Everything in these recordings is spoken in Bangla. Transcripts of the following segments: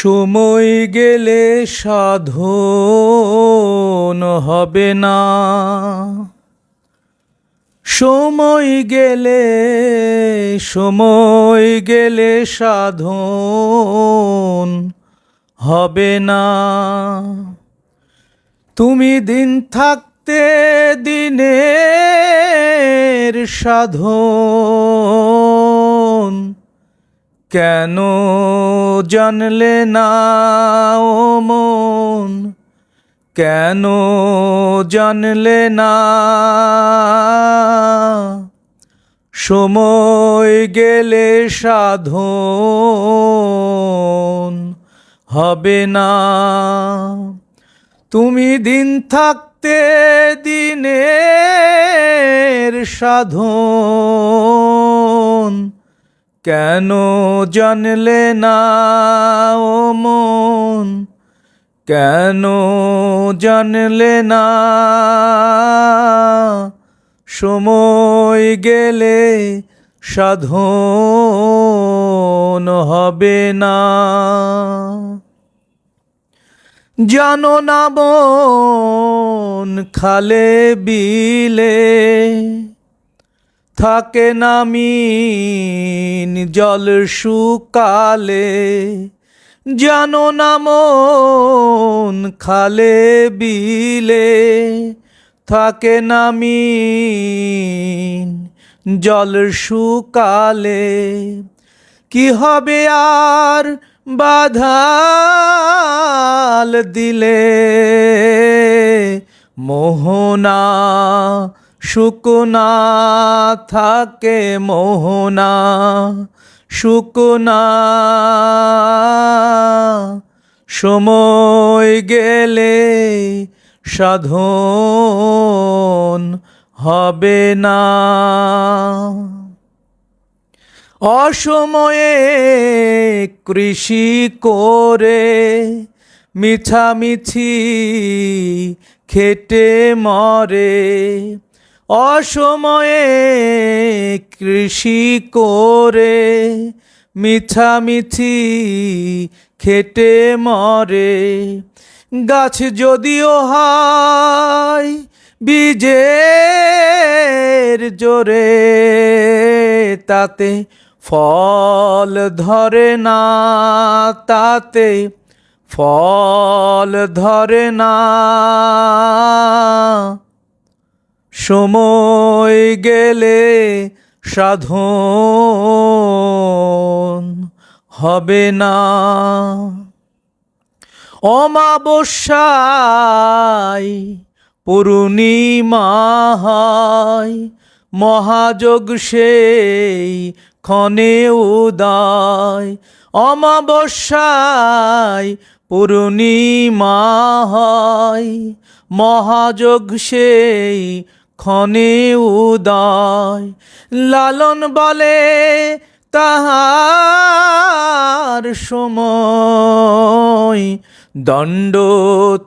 সময় গেলে সাধন হবে না। সময় গেলে সময় গেলে সাধন হবে না। তুমি দিন থাকতে দিনের সাধন কেন জানলে না ও মন? কেন জানলে না? সময় গেলে সাধন হবে না। তুমি দিন থাকতে দিনের সাধন। কেন জানলে না ও মন? কেন জানলে না? সময় গেলে সাধন হবে না। জানো না মন খালে বিলে। থাকে নামিন জল শুকালে, জানো না মন খালে বিলে, থাকে নামিন জল শুকালে, কি হবে আর বাধাল দিলে? মোহনা শুকনা থাকে মোহনা, শুকনা সময় গেলে সাধন হবে না। অসময়ে কৃষি করে মিছামিছি খেটে মরে অসময়ে কৃষি করে মিছামিছি খেটে মরে। গাছ যদিও হয় বীজের জোরে, তাতে ফল ধরে না, তাতে ফল ধরে না। সময় গেলে সাধন হবে না। অমাবস্যায় পূর্ণিমা হয়, মহাযোগ সেই ক্ষণে উদয়। অমাবস্যায় পূর্ণিমা হয়, মহাযোগ সেই ক্ষণে উদয়। লালন বলে তাহার সময়। দণ্ড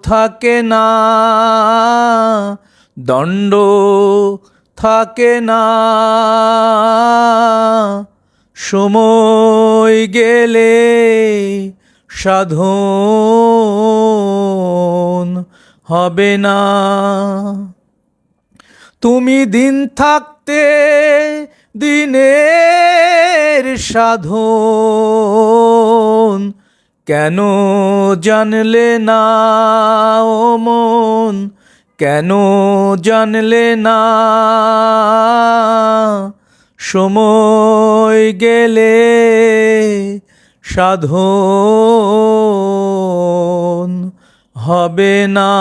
থাকে না, দণ্ড থাকে না। সময় গেলে সাধন হবে না। তুমি দিন থাকতে দিনের সাধন। কেন জানলে না ও মন? কেন জানলে না? সময় গেলে সাধন হবে না।